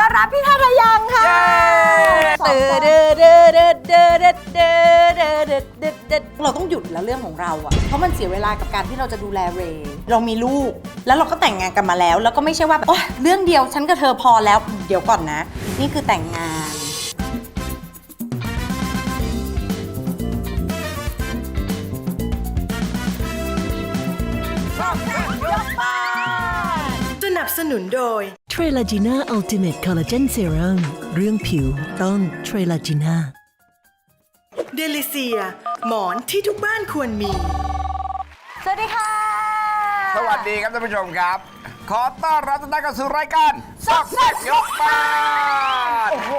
ต้อนรับพี่ทาทายังค่ะเย้เด้อเด้อเด้อเด้อเด้อเด้อเด้อเด้อเด้อเด้อเราต้องหยุดแล้วเรื่องของเราอะเพราะมันเสียเวลากับการที่เราจะดูแลเรย์เรามีลูก แล้วเราก็แต่งงานกันมาแล้ว แล้วก็ไม่ใช่ว่าแบบโอ๊ยเรื่องเดียวฉันกับเธอพอแล้วเดี๋ยวก่อนนะ นี่คือแต่งงาน สนับสนุนโดย เทรลาจีน่าอัลติเมทคอลลาเจนเซรั่มเรื่องผิวต้องเทรลาจีน่าเดลิเซีย หมอนที่ทุกบ้านควรมี สวัสดีค่ะ สวัสดีครับท่านผู้ชมครับ ขอต้อนรับทุกท่านเข้าสู่รายการซอกแซกยกบ้านโอ้โห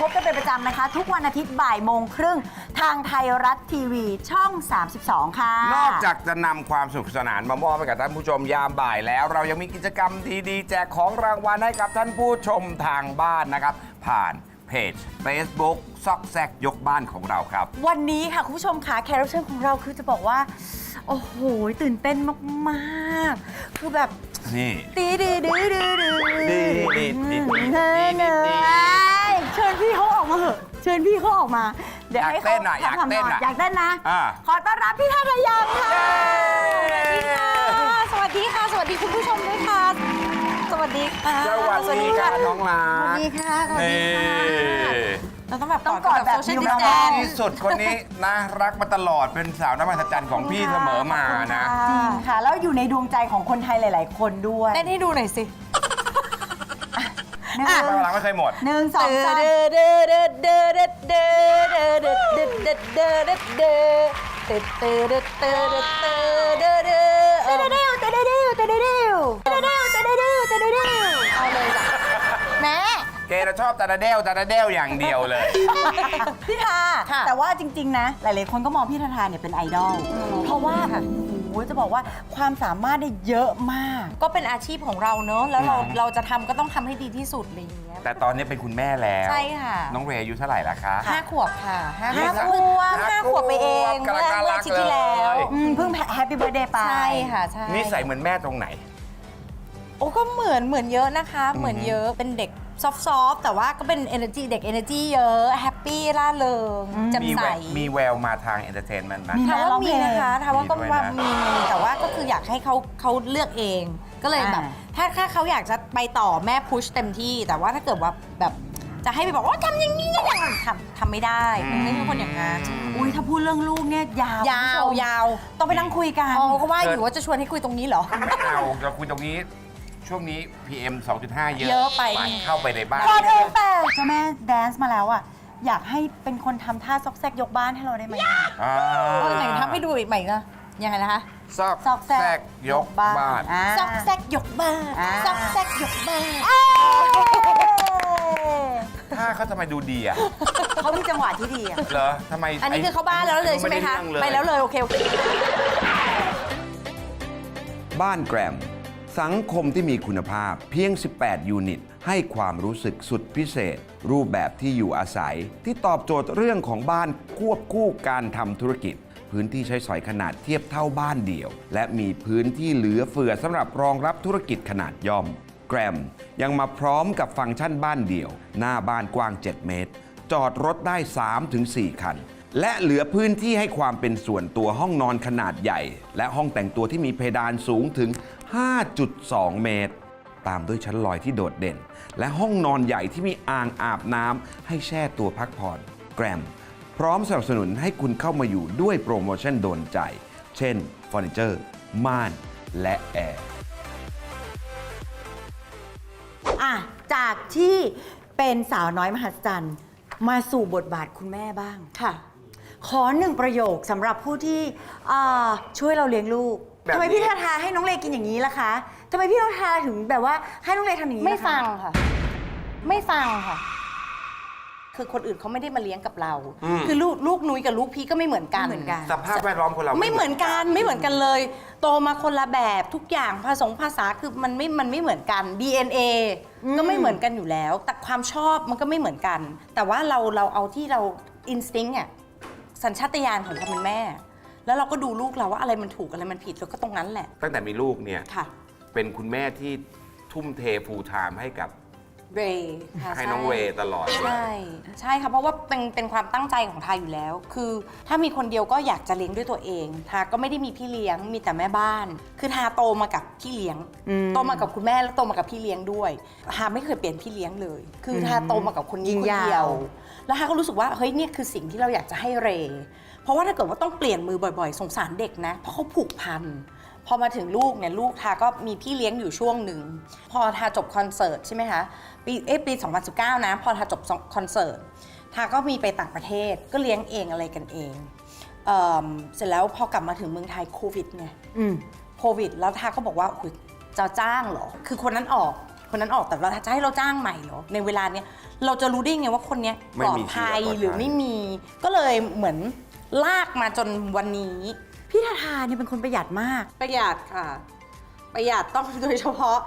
พบกันเป็นประจำนะคะ ทุกวันอาทิตย์บ่ายโมงครึ่ง ทางไทยรัฐทีวีช่อง 32 ค่ะ นอกจากจะนำความสนุกสนานมามอบให้กับท่านผู้ชมยามบ่ายแล้ว เรายังมีกิจกรรมดีๆ แจกของรางวัลให้กับท่านผู้ชมทางบ้านนะครับ ผ่าน เพจ Facebook ซอกแซกยกบ้านของเราครับ วันนี้ค่ะ คุณผู้ชมค่ะแขกรับเชิญของเราคือจะบอกว่า โอ้โห ตื่นเต้นมาก ๆ คือแบบนี่ ตีดีดีดีดีดีดีดีดีเฮ้ยดี เชิญพี่เขาออกมาเหอะ เชิญพี่เขาออกมา เดี๋ยวอยากให้เต้เขานอะอยากทำเต้นอะอยากเต้นนะ อ่า ขอต้อนรับพี่ทาทายังค่ะเย้สวัสดีค่ะ สวัสดีคุณผู้ชมด้วยค่ะส วัสดีค่ะ สวัสดีค่ะน้องหลาสวัสดีค่ะสวัสดีค่ะเราต้องแบบต้องกอดแบบที่นิ้วแดงที่สุดคนนี้นะรักมาตลอดเป็นสาวน้ำมันจันของพี่เสมอมานะจริงค่ะ แล้วอยู่ในดวงใจของคนไทยหลาย ๆ คนด้วยเต้นให้ดูหน่อยสิหนึ่งพลังไม่เคยหมดหนึ่งสองสามเอาเลยจ้ะแม่ เกเราชอบตาดาเดลตาดาเดลอย่างเดียวเลย พี่ทาค่ะ แต่ว่าจริง ๆ นะ หลาย ๆ คนก็มองพี่ทาทาเนี่ยเป็นไอดอล เพราะว่าโอ้โหจะบอกว่าความสามารถได้เยอะมาก ก็เป็นอาชีพของเราเนอะแล้วเราอืม เราจะทำก็ต้องทำให้ดีที่สุดอะไรอย่างเงี้ย แต่ตอนนี้เป็นคุณแม่แล้ว ใช่ค่ะ น้องเรย์อายุเท่าไหร่ละคะ ห้าขวบค่ะห้าห้าขขววบบห้าขวบไปเองกำลัเมื่งอน่าเมื่อรักอาทิตย์ที่แล้วเลยอืมเพิ่งแฮปปี้เบิร์ดเดย์ไป ใช่ค่ะใช่นิสัยเหมือนแม่ตรงไหน โอ้ก็เหมือนเหมือนเยอะนะคะ เหมือนเยอะเป็นเด็ก ซอฟต์ๆแต่ว่าก็เป็น energy เด็ก energy เยอะแฮปปี้ร่าเริงแจ่มมีใสแววมีแววมาทางเอนเตอร์เทนเมนต์ไหมมีถามว่าร้องเพมีลงนะคะถามว่าก็มีด้วยว่านะ มีแต่ว่าก็คืออยากให้เขาเขาเลือกเอง ก็เลยแบบ อ่า ถ้าถ้าเขาอยากจะไปต่อแม่พุชเต็มที่ แต่ว่าถ้าเกิดว่าแบบจะให้ไปบอกว่าทำอย่างนี้อย่างนั้นทำทำไม่ได้มันไม่ใช่คนอย่างนั้นอุ้ยถ้าพูดเรื่องลูกเนี่ยยาวยาวคุณผู้ชมยาวต้องไปนั่งคุยกันอ๋อก็ว่าอยู่ว่าจะชวนให้คุยตรงนี้เหรอ ไม่เอาเราคุยตรงนี้ ช่วงนี้ PM 2.5 เยอะเยอะไปเข้าไปในบ้าน ก่อนอื่นแต่เจ้าแม่แดนซ์มาแล้วอะ อยากให้เป็นคนทำท่าซอกแซกยกบ้านให้เราได้ไหมอ่าเออไหนทำให้ดูอีกใหม่นะยังไงนะคะ ซอกซอกแซแซกกยกบ้าน อ่า ซอกแซกยกบ้านอ่า ซอกแซกยกบ้านถ้าเขาทำไมดูดีอะ เขามีจังหวะที่ดีอะเหรอทำไมอันนี้คือเข้าบ้านแล้วเลยใช่ไหมคะด้รื่องไปแล้วเลยโอเคโอเค บ้านแกรม สังคมที่มีคุณภาพเพียง 18 ยูนิต ให้ความรู้สึกสุดพิเศษ รูปแบบที่อยู่อาศัย ที่ตอบโจทย์เรื่องของบ้านควบคู่การทำธุรกิจ พื้นที่ใช้สอยขนาดเทียบเท่าบ้านเดี่ยว และมีพื้นที่เหลือเฟือสำหรับรองรับธุรกิจขนาดย่อม แกรมยังมาพร้อมกับฟังก์ชันบ้านเดี่ยว หน้าบ้านกว้าง 7 เมตร จอดรถได้ 3-4 คันและเหลือพื้นที่ให้ความเป็นส่วนตัวห้องนอนขนาดใหญ่ และห้องแต่งตัวที่มีเพดานสูงถึง 5.2 เมตร ตามด้วยชั้นลอยที่โดดเด่น และห้องนอนใหญ่ที่มีอ่างอาบน้ำให้แช่ตัวพักผ่อนแกรม พร้อมสนับสนุนให้คุณเข้ามาอยู่ด้วยโปรโมชั่นโดนใจ เช่นเฟอร์นิเจอร์ม่าน และแอร์อะจากที่เป็นสาวน้อยมหัศจรรย์ มาสู่บทบาทคุณแม่บ้าง ค่ะ ขอหนึ่งประโยคสำหรับผู้ที่อ่าช่วยเราเลี้ยงลูก แบบนี้ทำไมพี่ทาทาให้น้องเลกินอย่างนี้ล่ะคะทำไมพี่ทาทาถึงแบบว่าให้น้องเลทำอย่างนี้ไม่ล่ะคะฟังค่ะ ไม่ฟังค่ะ คือคนอื่นเขาไม่ได้มาเลี้ยงกับเรา อืม คือลูกลูกนุ้ยกับลูกพี่ก็ไม่เหมือนกันไม่เหมือนกัน สภาพแวดล้อมคนเราไม่เหมือนกันไม่เหมือนกันเลย โตมาคนละแบบทุกอย่างภาษาภาษาคือมันไม่มันไม่เหมือนกัน DNA ก็ไม่เหมือนกันอยู่แล้ว แต่ความชอบมันก็ไม่เหมือนกัน แต่ว่าเราเราเอาที่เราอินสติ้งอะสัญชาตญาณของความเป็นแม่ แล้วเราก็ดูลูกเราว่าอะไรมันถูกอะไรมันผิดแล้วก็ตรงนั้นแหละตั้งแต่มีลูกเนี่ย ค่ะเป็นคุณแม่ที่ทุ่มเทฟูลไทม์ให้กับเรย์ค่ะให้น้องช่เรย์ตลอดเลยใช่ใช่ค่ะเพราะว่าเป็นเป็นความตั้งใจของทาอยู่แล้ว คือถ้ามีคนเดียวก็อยากจะเลี้ยงด้วยตัวเองทาก็ไม่ได้มีพี่เลี้ยงมีแต่แม่บ้าน คือทาโตมากับพี่เลี้ยงโตมากับคุณแม่แล้วโตมากับพี่เลี้ยงด้วยทาไม่เคยเปลี่ยนพี่เลี้ยงเลย คือทาโตมากับคนนี้ยิงคนยาวเดียว แล้วทาก็รู้สึกว่าเฮ้ยเนี่ยคือสิ่งที่เราอยากจะให้เรย์ เพราะว่าถ้าเกิดว่าต้องเปลี่ยนมือบ่อยๆ สงสารเด็กนะ เพราะเขาผูกพัน พอมาถึงลูกเนี่ยลูกทาก็มีพี่เลี้ยงอยู่ช่วงหนึ่ง พอทาจบคอนเสิร์ตใช่ไหมคะปีเอะปี 2019 นะ พอทาจบคอนเสิร์ตทาก็มีไปต่างประเทศก็เลี้ยงเองอะไรกันเองเอิ่มเสร็จแล้วพอกลับมาถึงเมืองไทยโควิดไงอืมโควิด แล้วทาก็บอกว่าอุ๊ยจะจ้างเหรอ คือคนนั้นออกคนนั้นออกแต่เราจะให้เราจ้างใหม่เหรอในเวลาเนี้ยเราจะรู้ได้ไงว่าคนเนี้ยไม่ปลอมีดเชื้อภัยปลอดภัยหรือไม่มี ก็เลยเหมือน ลากมาจนวันนี้ พี่ทาทาเนี่ยเป็นคนประหยัดมาก ประหยัดค่ะ ประหยัดต้องโดยเฉพาะ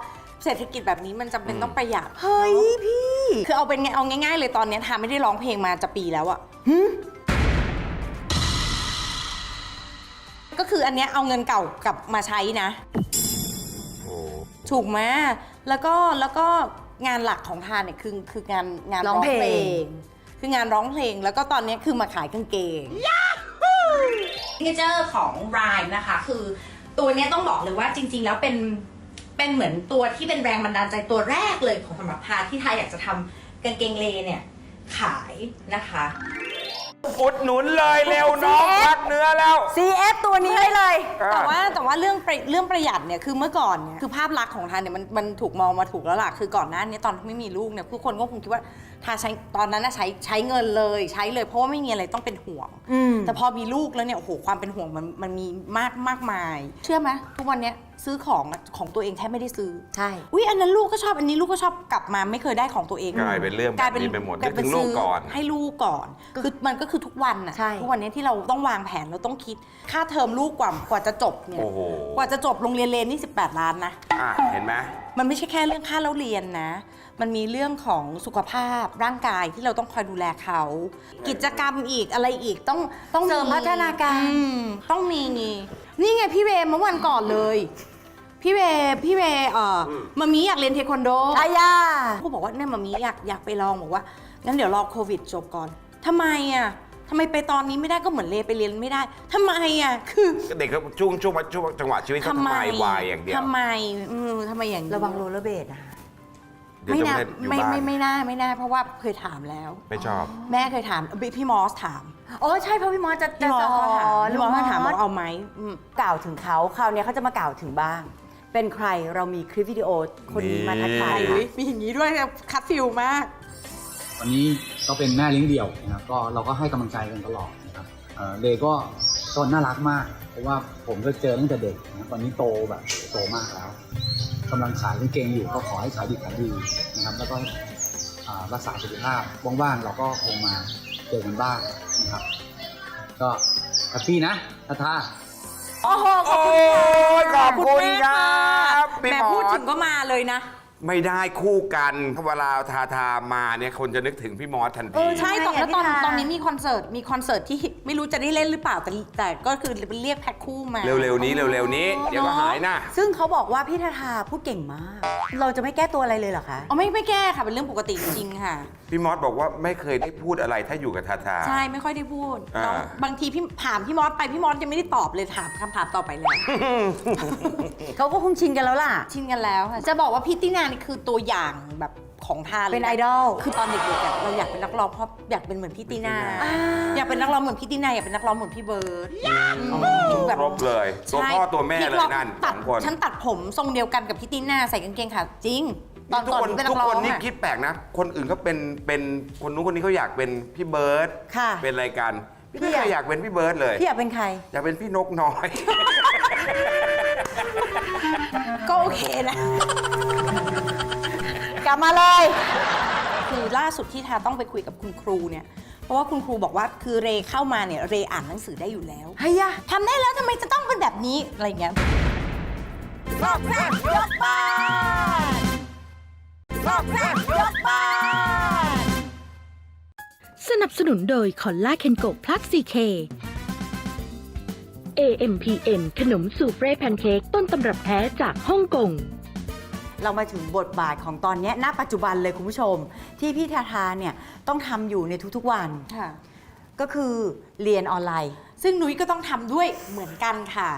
เศรษฐกิจแบบนี้มันจำเป็นต้องประหยัดเฮ้ยพี่ คือเอาเป็นไงเอาง่าย ๆ เลยตอนเนี้ยทาไม่ได้ร้องเพลงมาจะปีแล้วอะก็คืออันเนี้ยเอาเงินเก่ากลับมาใช้นะ โอ้ถูกไหมแล้วก็แล้วก็งานหลักของทานเนี่ยคือคืองานงานร้องเพลง คืองานร้องเพลง แล้วก็ตอนนี้คือมาขายกางเกง เทเจอร์ของรายนะคะ คือตัวเนี้ยต้องบอกเลยว่าจริง ๆ แล้วเป็นเป็นเหมือนตัวที่เป็นแรงบันดาลใจตัวแรกเลยของสำหรับพาที่ไทยอยากจะทำกางเกงเลเนี่ยขายนะคะ อุดหนุนเลยเร็วน้องพักเนื้อแล้ว CF ตัวนี้ได้เลยแต่ว่าแต่ว่าเรื่องประเรื่องประหยัดเนี่ยคือเมื่อก่อนเนี่ยคือภาพลักษณ์ของทานเนี่ยมันมันถูกมองมาถูกแล้วล่ะคือก่อนหน้านี้ตอนที่ไม่มีลูกเนี่ยทุกคนก็คงคิดว่าทาใช้ตอนนั้นนะใช้ใช้เงินเลยใช้เลยเพราะว่าไม่มีอะไรต้องเป็นห่วงอืมแต่พอมีลูกแล้วเนี่ยโอ้โหความเป็นห่วงมันมันมีมากมากมาย เชื่อไหมทุกวันเนี้ย ซื้อของของตัวเองแทบไม่ได้ซื้อ ใช่ อุ้ยอันนั้นลูกก็ชอบอันนี้ลูกก็ชอบกลับมาไม่เคยได้ของตัวเองกลายเป็นเรื่องแบบนี้ไปหมดกลายเป็นนึกถึงลูกก่อนซื้ให้ลูกก่อน คือมันก็คือทุกวันอะใช่ ทุกวันนี้ที่เราต้องวางแผนเราต้องคิดค่าเทอมลูกกว่ากว่าจะจบเนี่ยโอ้โห กว่าจะจบโรงเรียนเลนนี่18 ล้านนะ อะเห็นไหม มันไม่ใช่แค่เรื่องค่าเล่าเรียนนะ มันมีเรื่องของสุขภาพร่างกายที่เราต้องคอยดูแลเขา กิจกรรมอีกอะไรอีกต้องต้องเสริมพัฒนาการ อืมต้องมี นี่ไงพี่เวย์เมื่อวันก่อนเลย พี่เวย์พี่เวย์เอ่ออมามีอยากเรียนเทควันโดอายาเขาบอกว่าเนี่ยมามีอยากอยากไปลองบอกว่างั้นเดี๋ยวรอโควิดจบก่อนทำไมอะทำไมไปตอนนี้ไม่ได้ก็เหมือนเลไปเรียนไม่ได้ทำไมอะคือเด็กก็ช่วงช่วงช่วงจังหวะชีวิตเขาทำทำไมไมวายอย่างเดียวทำไมอืมทำไมอย่างนี้ระวังโรลเลอร์เบดนะเดี๋ยวไม่จะน่าไม่ได้อยู่ไม่บ้านไม่ไม่น่าไม่น่าเพราะว่าเคยถามแล้ว ไม่ชอบ แม่เคยถามพี่พี่มอสถามอ๋อใช่เพราะพี่มอสจะพี่มอสเขาถามอ๋อพี่มอสเขาถามว่าเอาไหมอืม กล่าวถึงเขาคราวนี้เขาจะมากล่าวถึงบ้าง เป็นใครเรามีคลิปวิดีโอคนนี้มาทักทายนี่มีอย่างนี้ด้วยคัดฟิลมาก วันนี้ก็เป็นแม่เลี้ยงเดี่ยวนะครับก็เราก็ให้กำลังใจกันตลอดนะครับเอ่อเลก็ก็น่ารักมาก เพราะว่าผมก็เจอตั้งแต่เด็กนะตอนนี้โตแบบโตมากแล้วกำลังขายกางเกงอยู่ก็ขอให้ขายดีขายดีนะครับ แล้วก็อ่ารักษาสุขภาพว่างๆเราก็คงมาเจอกันบ้างนะครับ ก็แฮปปี้นะทัทา โอ้โหโอ้ยขอบคุณครับพี่แม่หมอพูดถึงก็มาเลยนะ ไม่ได้คู่กันเวลาทาทามาเนี่ยคนจะนึกถึงพี่มอสทันเอทีอใช่ตอนแล้วตอนพี่ทาตอนนี้มีคอนเสิร์ตมีคอนเสิร์ตที่ไม่รู้จะได้เล่นหรือเปล่าแต่แต่ก็คือเรียกแพ็คคู่มาเร็วๆนี้เร็วๆนี้ เดี๋ยวก็หายนะ ซึ่งเขาบอกว่าพี่ทาทาพูดเก่งมาก เราจะไม่แก้ตัวอะไรเลยเหรอคะ อ๋อไม่ไม่แก้ค่ะเป็นเรื่องปกติจริงๆค่ะ พี่มอสบอกว่าไม่เคยได้พูดอะไรถ้าอยู่กับทาทา ใช่ไม่ค่อยได้พูดอ่าน้องบางทีพี่ถามพี่มอสไปพี่มอสยังไม่ได้ตอบเลยถามคำถามต่อไปแล้วเขาก็คงชินกันแล้วล่ะ ชินกันแล้วค่ะจะบอกว่าพี่ตินานี่คือตัวอย่างแบบของทานลยะเป็นไอดอล คือตอนเด็กๆอะเราอยากเป็นนักร้องเพราะอยากเป็นเหมือนพี่ตินาอ่าอยากเป็นนักร้องเหมือนพี่ตินาอยากเป็นนักร้องเหมือนพี่เบิร์ดแบบ ครบเลยตัวพ่อตัวแม่เลยนั่นสตัอดงคนฉันตัดผมทรงเดียวกันกับพี่ตินาใส่กางเกงขาจริง ตอนทุกก่อนคนเป็นนัทุกกร้อคนงนี่อะ คิดแปลกนะ คนอื่นก็เป็นเป็นคนนู้นคนนี้เขาอยากเป็นพี่เบิร์ตค่ะ เป็นรายการพี่ไม่พี่เคอยากยอยากเป็นพี่เบิร์ตเลย พี่อยากเป็นใคร อยากเป็นพี่นกน้อย ก็โอเคนะ กลับมาเลย คือล่าสุดที่ทาต้องไปคุยกับคุณครูเนี่ย เพราะว่าคุณครูบอกว่าคือเรเข้ามาเนี่ยเรอ่านหนังสือได้อยู่แล้วเฮ้ยยะทำได้แล้วทำไมจะต้องเป็นแบบนี้อะไรเงี้ยสนับสนุนโดยคอลลาเคนโกพลัสซีเค AMPM ขนมสูเฟรแพนเค้กต้นตำรับแท้จากฮ่องกง เรามาถึงบทบาทของตอนเนี้ยณปัจจุบันเลยคุณผู้ชม ที่พี่ทาทาเนี่ยต้องทำอยู่ในทุกๆวัน ค่ะ ก็คือเรียนออนไลน์ ซึ่งนุ้ยก็ต้องทำด้วยเหมือนกันค่ะ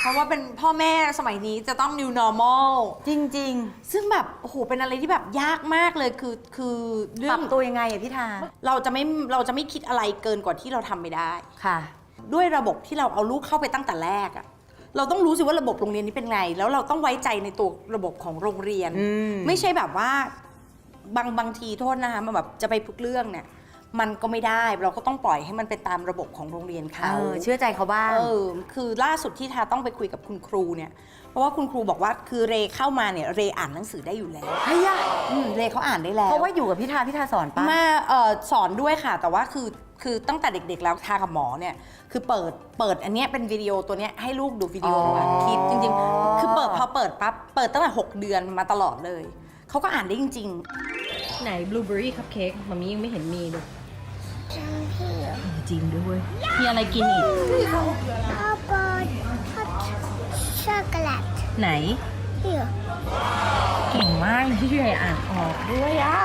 เพราะว่าเป็นพ่อแม่สมัยนี้จะต้อง new normal จริงซึ่งแบบโอ้โหเป็นอะไรที่แบบยากมากเลยคือคือเรื่ๆปอรังบตัวยังไงอะพี่ทาเราจะไม่เราจะไม่คิดอะไรเกินกว่าที่เราทำไม่ได้ ค่ะ ด้วยระบบที่เราเอาลูกเข้าไปตั้งแต่แรกอะ เราต้องรู้สิว่าระบบโรงเรียนนี้เป็นไง แล้วเราต้องไว้ใจในตัวระบบของโรงเรียนอืมไม่ใช่แบบว่าบางบางทีโทษนะคะมันแบบจะไปทุกเรื่องเนี่ยมันก็ไม่ได้เราก็ต้องปล่อยให้มันเป็นตามระบบของโรงเรียนเอเขาอเชื่อใจเขาบ้างเออคือล่าสุดที่ทาต้องไปคุยกับคุณครูเนี่ย เพราะว่าคุณครูบอกว่าคือเรเข้ามาเนี่ยเรอ่านหนังสือได้อยู่แล้วเฮ้ยอะอืมเรเขาอ่านได้แล้ว เพราะว่าอยู่กับพี่ทาพี่ทาสอนปะ มาเอ่อสอนด้วยค่ะ แต่ว่าคือคือตั้งแต่เด็กๆแล้วทากับหมอเนี่ยคือเปิดเปิดอันเนี้ยเป็นวิดีโอตัวเนี้ยให้ลูกดูวิดีโออ๋ออัดคลิปจริงๆ คือเปิดพอเปิดปั๊บเปิดตั้งแต่ 6 เดือนมาตลอดเลย เขาก็อ่านได้จริง ไหนบลูเบอรี่คัพเค้กมามียังไม่เห็นมีเลยจริงด้วยมีอะไรกินอีก ข้าวโพดฮอต ช็อกโกแลตไหนเดี๋ยวเก่งมากเลยที่พี่ใหญ่อ่านออกด้วยอะ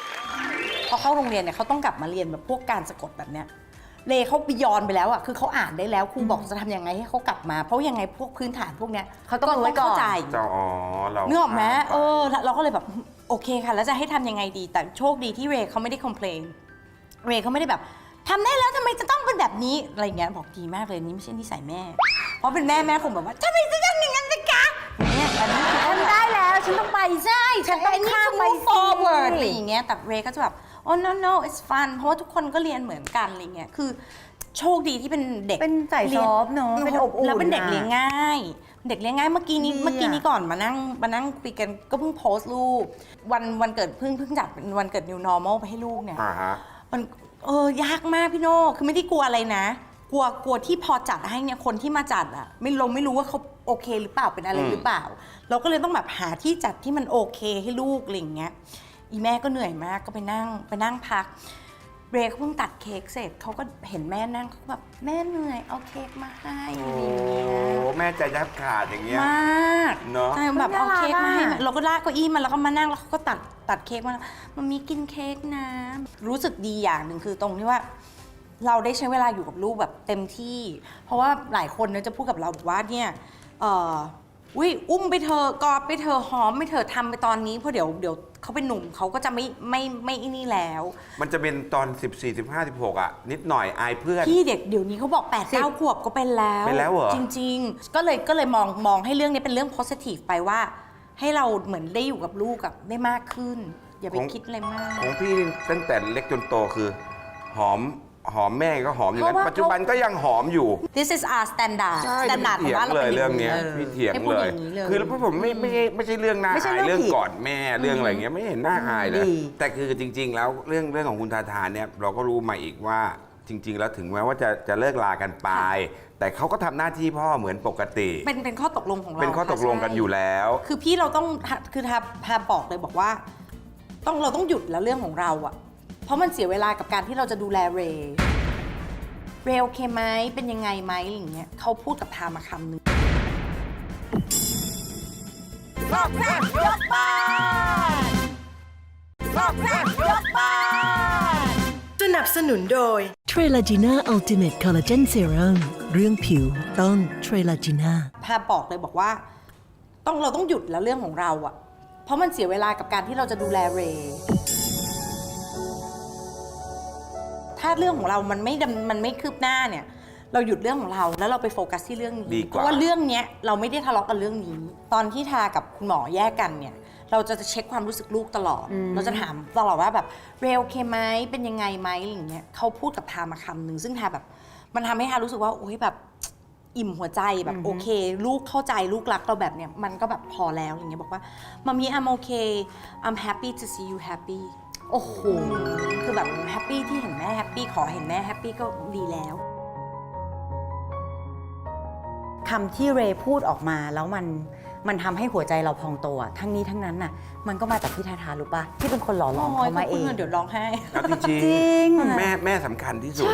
ๆพอเข้าโรงเรียนเนี่ยเขาต้องกลับมาเรียนแบบพวกการสะกดแบบเนี้ยเรเขาบิยอนไปแล้วอะคือเขาอ่านได้แล้วครูบอกจะทำยังไงให้เขากลับมา เพราะยังไงพวกพื้นฐานพวกเนี้ยเขาต้องรู้ไว้ก่อนเข้าใจเจ้าอ๋อเราเนื้อออกไหมข้ามไปเออแล้วเราก็เลยแบบโอเคค่ะ แล้วจะให้ทำยังไงดี แต่โชคดีที่เรย์เขาไม่ได้คอมเพลนเรย์เขาไม่ได้แบบทำได้แล้วทำไมจะต้องเป็นแบบนี้อะไรอย่างเงี้ยบอกดีมากเลยนี่ไม่ใช่นิสัยแม่เพ ราะเป็นแม่แม่คงแบบว่าทำไมจะต้องอย่างนั้นจะกะเนี่ยแต่นี่คือทำได้แล้ว ฉันต้องไปใช่ฉันต้องข้ามไปไปสิ forward อะไรอย่างเงี้ยแต่เรย์ก็จะแบบ oh no no it's fun เพราะว่าทุกคนก็เรียนเหมือนกันอะไรเงี้ยคือ โชคดีที่เป็นเด็กเป็นสายซอฟต์เนอะเป็นอบอุ่นแล้วเป็นเด็กอะเลี้ยงง่าย เด็กเลี้ยงง่ายเมื่อกี้นี้ดีอะเมื่อกี้นี้ก่อนมานั่งมานั่งคุยกันก็เพิ่งโพสต์รูปวันวันเกิดเพิ่งเพิ่งจัดเป็นวันเกิด new normal ไปให้ลูกเนี่ยอ่าฮะมันเออยากมากพี่โน่คือไม่ได้กลัวอะไรนะ กลัวกลัวที่พอจัดให้เนี่ยคนที่มาจัดอะไม่เราไม่รู้ว่าเขาโอเคหรือเปล่าเป็นอะไรอืม หรือเปล่า เราก็เลยต้องแบบหาที่จัดที่มันโอเคให้ลูกอะไรอย่างเงี้ยอีแม่ก็เหนื่อยมากก็ไปนั่งไปนั่งพัก เบรกเขาเพิ่งตัดเค้กเสร็จเขาก็เห็นแม่นั่งเขาก็แบบแม่เหนื่อยเอาเค้กมาให้อะไรอย่างเงี้ยโอ้แม่ใจแทบขาดอย่างเงี้ย มากเนอะ ใช่แบบน่าเอารักเค้กมาให้อะเราก็ลากเก้าอี้มาแล้วก็มานั่งแล้วเขาก็ตัดตัดเค้กมามันมีกินเค้กนะ รู้สึกดีอย่างหนึ่งคือตรงที่ว่า เราได้ใช้เวลาอยู่กับลูกแบบเต็มที่ เพราะว่าหลายคนเนี่ยจะพูดกับเราบอกว่าเนี่ยเอออุ้ยอุ้มไปเธอะกอดไปเธอะหอมไปเธอะทำไปตอนนี้เพราะเดี๋ยวเดี๋ยวเขาเป็นหนุ่มเขาก็จะไม่ไม่ไม่ไม่นี่แล้ว มันจะเป็นตอน 14 15 16 อะ นิดหน่อยอายเพื่อน พี่เด็กเดี๋ยวนี้เขาบอก8ปดเก้าขวบก็เป็นแล้วเป็นแล้วเหรอ จริง ๆ ก็เลยก็เลยมองมองให้เรื่องนี้เป็นเรื่อง positive ไปว่า ให้เราเหมือนได้อยู่กับลูกกับได้มากขึ้น อย่าไปคิดอะไรมาก ของพี่ตั้งแต่เล็กจนโตคือ หอม หอมแม่ก็หอมอย่างนั้นเพราะว่า ปัจจุบันก็ยังหอมอยู่ This is our standard ใช่ standard พี่ของเถียงบ้านเราเลเป็ยนเรื่องเนี้ยออพี่เถียงให้พูดเลอย ย่างนี้เลย คือแล้วผมไม่ไม่ใช่ไม่ใช่เรื่องน่าไม่ใช่อายเรื่เรื่อองงผิดก่อนแม่เรื่องอะไรเงี้ยไม่เห็นน่าอายเลยดี แต่คือจริง ๆ แล้วเรื่องเรื่องของคุณทาทานเนี่ยเราก็รู้มาอีกว่าจริง ๆ แล้วถึงแม้ว่าจะจะเลิกลากันไป แต่เขาก็ทำหน้าที่พ่อเหมือนปกติ เป็นเป็นข้อตกลงของเราเป็นข้อตกลงกันอยู่แล้ว คือพี่เราต้องคือทาพาบอกเลยบอกว่า ต้องเราต้องหยุดแล้วเรื่องของเราอะ เพราะมันเสียเวลากับการที่เราจะดูแลเรย์เรย์โอเคไหมเป็นยังไงไหมอะไรอย่างเงี้ยเขาพูดกับทามาคำหนึ่งสนับสนุนโดยเทรลาจีน่าอัลติเมทคอลลาเจนเซรั่มเรื่องผิวต้องเทรลาจีน่าพาบอกเลยบอกว่า ต้องเราต้องหยุดแล้วเรื่องของเราอะเพราะมันเสียเวลากับการที่เราจะดูแลเรย์ ถ้าเรื่องของเรามันไม่ดำมันไม่คืบหน้าเนี่ย เราหยุดเรื่องของเราแล้วเราไปโฟกัสที่เรื่องนี้ดีกว่า เพราะว่าเรื่องเนี้ยเราไม่ได้ทะเลาะกันเรื่องนี้ ตอนที่ทากับคุณหมอแยกกันเนี่ย เราจะเช็คความรู้สึกลูกตลอดเราจะถามตลอดว่าแบบเรย์โอเคไหมเป็นยังไงไหมอะไรอย่างเงี้ยเขาพูดกับทามาคำหนึ่งซึ่งทาแบบมันทำให้ทารู้สึกว่าโอ้ยแบบ อิ่มหัวใจแบบโอเค ลูกเข้าใจลูกรักเราแบบเนี้ยมันก็แบบพอแล้วอย่างเงี้ยบอกว่ามามี I'm okay I'm happy to see you happy โอ้โห คือแบบแฮปปี้ที่เห็นแม่แฮปปี้ขอเห็นแม่แฮปปี้ก็ดีแล้วคำที่เรย์พูดออกมาแล้วมัน มันทำให้หัวใจเราพองโตอะทั้งนี้ทั้งนั้นน่ะ มันก็มาจากพี่ทาทารู้ปะที่เป็นคนหล่อหลอมเขามาเอง เดี๋ยวร้องไห้ เอาจริงจริงแม่แม่สำคัญที่สุด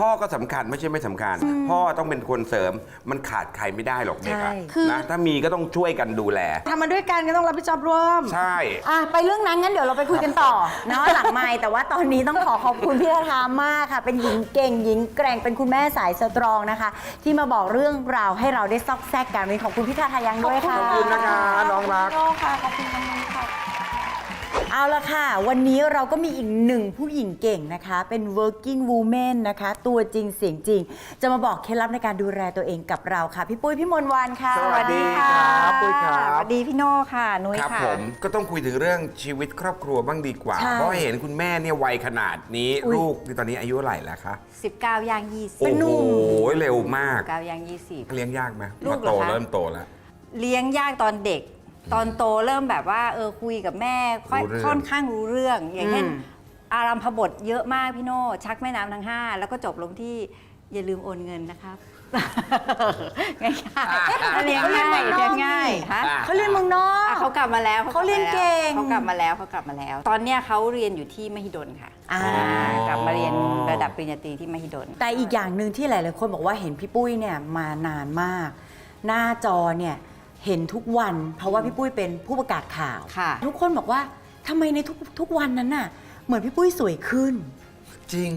พ่อก็สำคัญไม่ใช่ไม่สำคัญ พ่อต้องเป็นคนเสริมมันขาดใครไม่ได้หรอกเด็กอะใช่ คือ นะถ้ามีก็ต้องช่วยกันดูแล ทำมาด้วยกันก็ต้องรับผิดชอบร่วม ใช่ อะไปเรื่องนั้นงั้นเดี๋ยวเราไปคุยกันต่อเนาะหลังไมค์แต่ว่าตอนนี้ต้องขอขอบคุณพี่ทาทามากค่ะ เป็นหญิงเก่งหญิงแกร่งเป็นคุณแม่สายสตรองนะคะ ที่มาบอกเรื่องราวให้เราได้ซอกแซกกันวันนี้ขอบคุณพี่ทาทายังด้วยค่ะขอบคุณนะคะน้องรักเอาละค่ะ วันนี้เราก็มีอีกหนึ่งผู้หญิงเก่งนะคะ เป็น working woman นะคะ ตัวจริงเสียงจริง จะมาบอกเคล็ดลับในการดูแลตัวเองกับเราค่ะ พี่ปุ้ยพี่มนต์วันค่ะสวัสดีครับปุ้ยครับ สวัสดีพี่โน่ค่ะ นุ้ยครับค่ะ ผมก็ต้องคุยถึงเรื่องชีวิตครอบครัวบ้างดีกว่า ใช่เพราะเห็นคุณแม่เนี่ยวัยขนาดนี้อุ๊ย ลูกตอนนี้อายุเท่าไหร่แล้วคะ19ย่าง20 โอ้โหเร็วมาก19ย่างเลี้ยงยากไหมลูพอกเหรโตอคะ เริ่มโตแล้ว20 เลี้ยงยากตอนเด็ก ตอนโตเริ่มแบบว่าเออคุยกับแม่ค่อยรู้เรื่อง ค่อนข้างรู้เรื่อง อย่างเช่นอืมอารัมพบทเยอะมากพี่โน่ชักแม่น้ำทั้ง5แล้วก็จบลงที่อย่าลืมโอนเงินนะครับ ง่ายๆเลี้ยงง่ายเลี้ยงง่ายฮะ เขาเรียนเมืองนอก อะเขากลับมาแล้วเขาเรียนเก่งเขากลับมาแล้วเขากลับมาแล้ว ตอนเนี้ยเขาเรียนอยู่ที่มหิดลค่ะอ่า กลับมาเรียนระดับปริญญาตรีที่มหิดล แต่อีกอย่างหนึ่งที่หลาย ๆ คนบอกว่าเห็นพี่ปุ้ยเนี่ยมานานมาก หน้าจอเนี่ย เห็นทุกวัน เพราะว่าพี่ปุ้ยเป็นผู้ประกาศข่าว ค่ะ ทุกคนบอกว่าทำไมในทุกทุกวันนั้นน่ะ เหมือนพี่ปุ้ยสวยขึ้น จริง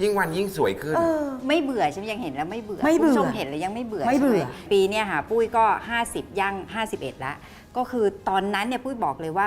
ยิ่งวันยิ่งสวยขึ้น เออ ไม่เบื่อใช่ไหมยังเห็นแล้วไม่เบื่อไม่เบื่อคุณผู้ชมเห็นแล้วยังไม่เบื่อไม่เบื่อ ใช่หปีเนี่ยค่ะ ปุ้ยก็ 50ย่าง51 แล้ว ก็คือตอนนั้นเนี่ยปุ้ยบอกเลยว่า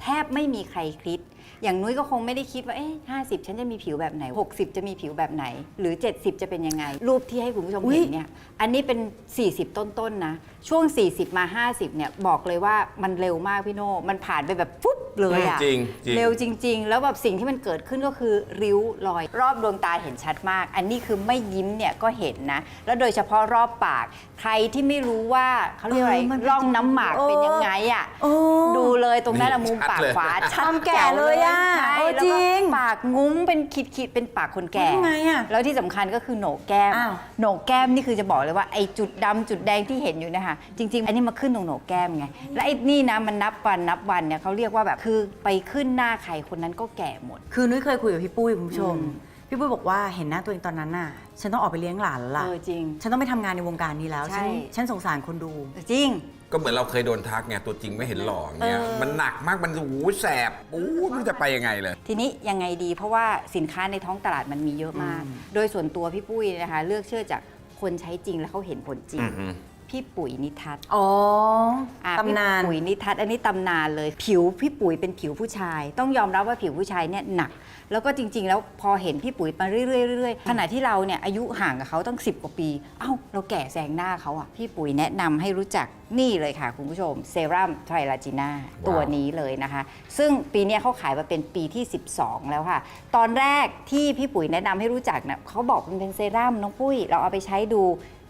แทบไม่มีใครคิด อย่างนุ้ยก็คงไม่ได้คิดว่าเอ๊ะ50ฉันจะมีผิวแบบไหน 60 จะมีผิวแบบไหน หรือ 70 จะเป็นยังไง รูปที่ให้คุณผู้ชมอุ๊ยเห็นเนี่ยอันนี้เป็น 40 ต้นๆนะ ช่วง 40 มา 50เนี่ยบอกเลยว่ามันเร็วมากพี่โน่มันผ่านไปแบบปุ๊บเลยอะจริงจริง เร็วจริง ๆ แล้วแบบสิ่งที่มันเกิดขึ้นก็คือริ้วรอย รอบดวงตาเห็นชัดมาก อันนี้คือไม่ยิ้มเนี่ยก็เห็นนะ แล้วโดยเฉพาะรอบปาก ใครที่ไม่รู้ว่าเขาเรียกอะไรเออมันเป็นร่องน้ำหมากเป็นยังไงอะเออดูเลยตรงนั้นอะนี่มุมปากชัดเลยขวาชัดความแก่เลยอะใช่เออแล้วก็จริงปากงุ้มเป็นขีดๆเป็นปากคนแก่ทำไงอะแล้วที่สำคัญก็คือโหนกแก้มอ้าวโหนกแก้มนี่คือจะบอกเลยว่าไอ้จุดดำจุดแดงที่เห็นอยู่เนะคะจริง ๆ อันนี้มาขึ้นตรงโหนกแก้มไงและไอ้นี่นะมันนับวันนับวันเนี่ยเขาเรียกว่าแบบคือไปขึ้นหน้าใครคนนั้นก็แก่หมด คือนุ้ยเคยคุยกับพี่ปุ้ยคุณผู้ชมอืมพี่ปุ้ยบอกว่าเห็นหน้าตัวเองตอนนั้นน่ะ ฉันต้องออกไปเลี้ยงหลานแล้วล่ะเออจริง ฉันต้องไปทำงานในวงการนี้แล้วใช่ฉันฉันสงสารคนดูจริง ก็เหมือนเราเคยโดนทักไงตัวจริงไม่เห็นหล่อเงี้ยเออ มันหนักมากมันโอ้โหแสบโอ้โหไมันจะไปยังไงเลย ทีนี้ยังไงดีเพราะว่าสินค้าในท้องตลาดมันมีเยอะมาก โดยส่วนตัวพี่ปุ้ยนะคะ เลือกเชื่อจากคนใช้จริงแล้วเขาเห็นผลจริง อือฮึ พี่ปุ๋ยนิทัศน์อ๋ออะตำนาน พี่ปุ๋ยนิทัศน์อันนี้ตำนานเลย ผิวพี่ปุ๋ยเป็นผิวผู้ชาย ต้องยอมรับว่าผิวผู้ชายเนี่ยหนัก แล้วก็จริง ๆ แล้วพอเห็นพี่ปุ๋ยมาเรื่อยๆเรื่อยๆขณะที่เราเนี่ยอายุห่างกับเขาตั้ง 10 กว่าปี เอ้า เราแก่แซงหน้าเขาอะ พี่ปุ๋ยแนะนำให้รู้จักนี่เลยค่ะ คุณผู้ชมเซรั่มไทรลาจิน่าว้าวตัวนี้เลยนะคะ ซึ่งปีเนี้ยเขาขายมาเป็นปีที่ 12 แล้วค่ะ ตอนแรกที่พี่ปุ๋ยแนะนำให้รู้จักเนี่ยเขาบอกมันเป็นเซรั่มน้องปุ้ยเราเอาไปใช้ดู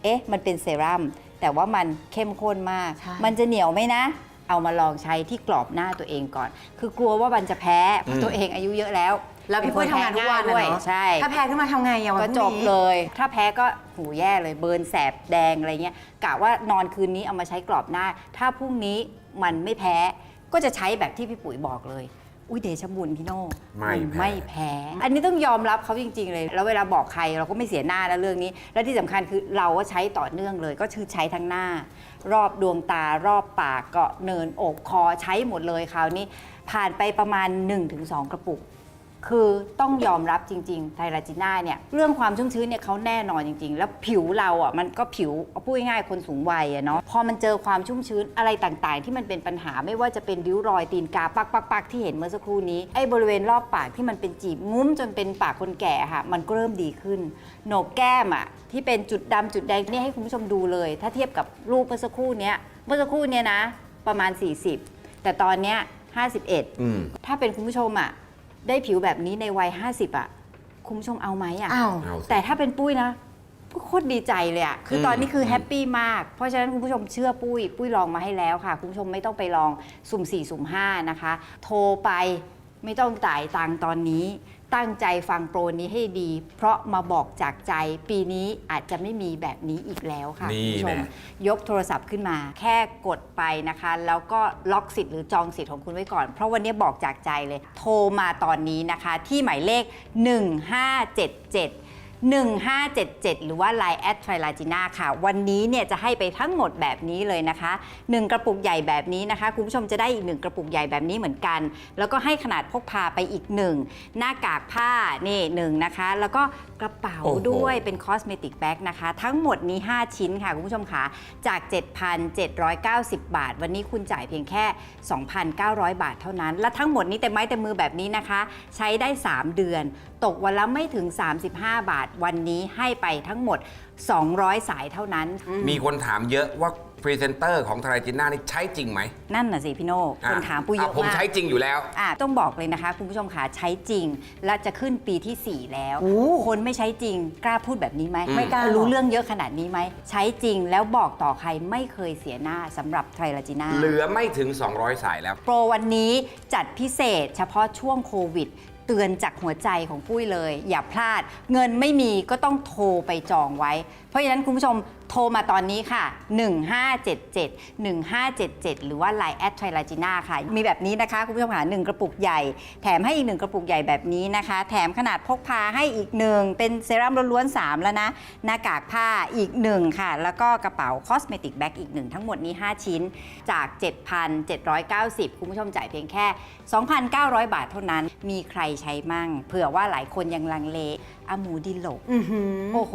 เอ๊ะ มันเป็นเซรั่ม แต่ว่ามันเข้มข้นมากใช่มันจะเหนียวไหมนะ เอามาลองใช้ที่กรอบหน้าตัวเองก่อน คือกลัวว่ามันจะแพ้เพราะตัวเองอายุเยอะแล้วแล้วพี่ปุ้ยทำงานทุกวันเป็คนะแพ้ง่ายด้วยเนาะใช่ถ้าแพ้ขึ้นมาทำไงอะวันก็พรุ่งจบนี้เลย ถ้าแพ้ก็หูแย่เลยเบิร์นแสบแดงอะไรเงี้ยกะว่านอนคืนนี้เอามาใช้กรอบหน้า ถ้าพรุ่งนี้มันไม่แพ้ก็จะใช้แบบที่พี่ปุ๋ยบอกเลย อุ้ยเดชะบุญพี่โน่ไม่นแพ้ ไม่แพ้ อันนี้ต้องยอมรับเขาจริง ๆ เลย แล้วเวลาบอกใครเราก็ไม่เสียหน้านะเรื่องนี้ และที่สำคัญคือเราก็ใช้ต่อเนื่องเลย ก็คือใช้ทั้งหน้า รอบดวงตารอบปากเกาะเนินอกคอใช้หมดเลยคราวนี้ ผ่านไปประมาณ 1-2 กระปุก คือต้องยอมรับจริงๆ ไทราจิน่าเนี่ยเรื่องความชุ่มชื้นเนี่ยเขาแน่นอนจริง ๆ แล้วผิวเราอะมันก็ผิวเอาพูดง่ายๆคนสูงวัยอะเนาะพอมันเจอความชุ่มชื้นอะไรต่างๆ ที่มันเป็นปัญหาไม่ว่าจะเป็นริ้วรอยตีนกาปักปักปักที่เห็นเมื่อสักครู่นี้ไอ้บริเวณรอบปากที่มันเป็นจีบงุ้มจนเป็นปากคนแก่ค่ะ มันก็เริ่มดีขึ้นโหนกแก้มอะที่เป็นจุดดำจุดแดงนี่ให้คุณผู้ชมดูเลย ถ้าเทียบกับรูปเมื่อสักครู่เนี้ยเมื่อสักครู่เนี้ยนะ ประมาณ 40 แต่ตอนเนี้ย51อืมถ้าเป็นคุณผู้ชมอะ ได้ผิวแบบนี้ในวัย 50 อะ คุณผู้ชมเอาไหมอะ อ้าว เอาสิ แต่ถ้าเป็นปุ้ยนะก็โคตรดีใจเลยอะคืออมตอนนี้คืออมแฮปปี้มาก เพราะฉะนั้นคุณผู้ชมเชื่อปุ้ย ปุ้ยลองมาให้แล้วค่ะ คุณผู้ชมไม่ต้องไปลองสุ่ม 4 สุ่ม 5 นะคะ โทรไปไม่ต้องจ่ายตังค์ตอนนี้ ตั้งใจฟังโปรนี้ให้ดี เพราะมาบอกจากใจปีนี้อาจจะไม่มีแบบนี้อีกแล้วค่ะนี่คุณผู้ชมแน่ยกโทรศัพท์ขึ้นมา แค่กดไปนะคะ แล้วก็ล็อกสิทธิ์หรือจองสิทธิ์ของคุณไว้ก่อน เพราะวันนี้บอกจากใจเลย โทรมาตอนนี้นะคะ ที่หมายเลข 1577 1577 หรือว่า Line แอดทริลาจิน่าค่ะ วันนี้เนี่ยจะให้ไปทั้งหมดแบบนี้เลยนะคะ 1 กระปุกใหญ่แบบนี้นะคะ คุณผู้ชมจะได้อีก 1 กระปุกใหญ่แบบนี้เหมือนกัน แล้วก็ให้ขนาดพกพาไปอีก 1 หน้ากากผ้านี่หนึ่งนะคะ แล้วก็กระเป๋าโอ้โห ด้วยเป็นคอสเมติกแบ็กนะคะ ทั้งหมดนี้ 5 ชิ้นค่ะ คุณผู้ชมค่ะ จาก 7,790 บาท วันนี้คุณจ่ายเพียงแค่ 2,900 บาทเท่านั้น และทั้งหมดนี้เต็มไม้เต็มมือแบบนี้นะคะ ใช้ได้ 3 เดือน ตกวันละไม่ถึง 35 บาท วันนี้ให้ไปทั้งหมด 200 สายเท่านั้น มีคนถามเยอะว่า พรีเซนเตอร์ของทรายจิน่านี่ใช้จริงไหม นั่นน่ะสิพี่โน่คนถามปุ้ยเยอะผมมากใช้จริงอยู่แล้วอะต้องบอกเลยนะคะ คุณผู้ชมค่ะใช้จริง และจะขึ้นปีที่ 4 แล้ว คนไม่ใช้จริงกล้าพูดแบบนี้ไหมอืมไม่กล้ารู้เรื่องเยอะขนาดนี้ไหม ใช้จริงแล้วบอกต่อใครไม่เคยเสียหน้าสำหรับไทรลาจิน่าเหลือไม่ถึง 200 สายแล้ว โปรวันนี้จัดพิเศษ เฉพาะช่วงโควิดเตือนจากหัวใจของปุ้ยเลย อย่าพลาด เงินไม่มีก็ต้องโทรไปจองไว้เพ ราะฉะนั้นคุณผู้ชมโทรมาตอนนี้ค่ะ 1577 1577 หรือว่า Line แอดไทรลาจิน่าค่ะ มีแบบนี้นะคะ คุณผู้ชมค่ะ1กระปุกใหญ่ แถมให้อีก 1 กระปุกใหญ่แบบนี้นะคะ แถมขนาดพกพาให้อีกหนึ่งเป็นเซรั่มล้วนๆ3 แล้วนะ หน้ากากผ้าอีก 1 ค่ะ แล้วก็กระเป๋าคอสเมติกแบ็กอีก 1 ทั้งหมดนี้ 5 ชิ้นจาก 7,790 คุณผู้ชมจ่ายเพียงแค่ 2,900 บาทเท่านั้นมีใครใช้มั่ง เผื่อว่าหลายคนยังลังเลอะหมูดิโลกโอ้โห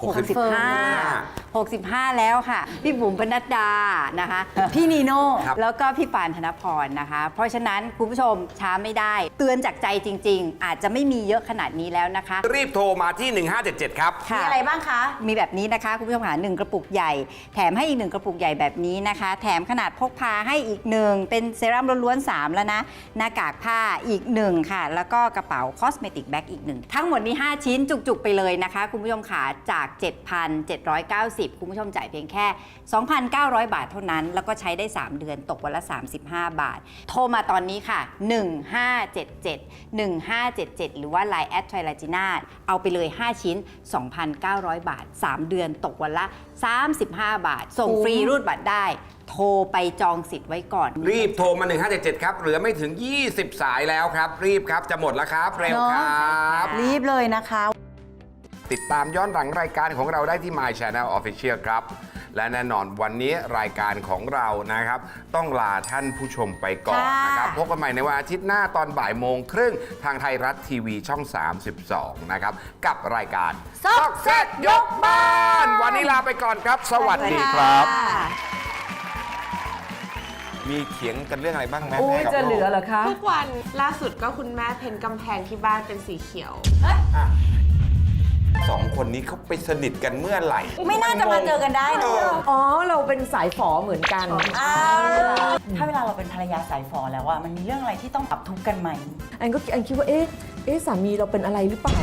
65 65 แล้วค่ะ พี่บุ๋มปนัดดานะคะ พี่นีโน่ครับ แล้วก็พี่ปานธนพรนะคะ เพราะฉะนั้นคุณผู้ชมช้าไม่ได้ เตือนจากใจจริง ๆ อาจจะไม่มีเยอะขนาดนี้แล้วนะคะ รีบโทรมาที่ 1577 ครับค่ะมีอะไรบ้างคะ มีแบบนี้นะคะ คุณผู้ชมค่ะหนึ่งกระปุกใหญ่ แถมให้อีกหนึ่งกระปุกใหญ่แบบนี้นะคะ แถมขนาดพกพาให้อีกหนึ่งเป็นเซรั่มล้วนๆ3แล้วนะ หน้ากากผ้าอีกหนึ่งค่ะ แล้วก็กระเป๋าคอสเมติกแบ็กอีกหนึ่งทั้งหมดนี้ 5 ชิ้นจุกๆ ไปเลยนะคะ คุณผู้ชมค่ะจาก7,790 คุณผู้ชมจ่ายเพียงแค่ 2,900 บาทเท่านั้น แล้วก็ใช้ได้ 3 เดือนตกวันละ 35 บาท โทรมาตอนนี้ค่ะ 1577 1577 หรือว่า Line แอดไทรลาจิน่าเอาไปเลย 5 ชิ้น 2,900 บาท 3 เดือนตกวันละ 35 บาท ส่งฟรีรูดบัตรได้ โทรไปจองสิทธิ์ไว้ก่อน รีบโทรมา 1577 ครับ เหลือไม่ถึง 20 สายแล้วครับ รีบครับ จะหมดแล้วครับ เร็วครับ รีบเลยนะคะ ติดตามย้อนหลังรายการของเราได้ที่ My Channel Official ครับ และแน่นอนวันนี้รายการของเรานะครับ ต้องลาท่านผู้ชมไปก่อนนะครับ พบกันใหม่ในวันอาทิตย์หน้าตอนบ่ายโมงครึ่งทางไทยรัฐทีวีช่อง 32 นะครับ กับรายการซอกแซกยกบ้าน วันนี้ลาไปก่อนครับ สวัสดีครับ มีเขียงกันเรื่องอะไรบ้างไหมอุ้ยกับจะเหลือลูกเหรอคะ ทุกวันล่าสุดก็คุณแม่เพ้นกำแพงที่บ้านเป็นสีเขียว สองคนนี้เขาไปสนิทกันเมื่อไหร่ ไม่น่าจะมาเจอกันได้นะอ๋อ เราเป็นสายฝอเหมือนกัน ถ้าเวลาเราเป็นภรรยาสายฝอแล้วอะมันมีเรื่องอะไรที่ต้องปรับทุกข์กันไหม อันก็อันคิดว่าเอ๊ะเอ๊ะสามีเราเป็นอะไรหรือเปล่า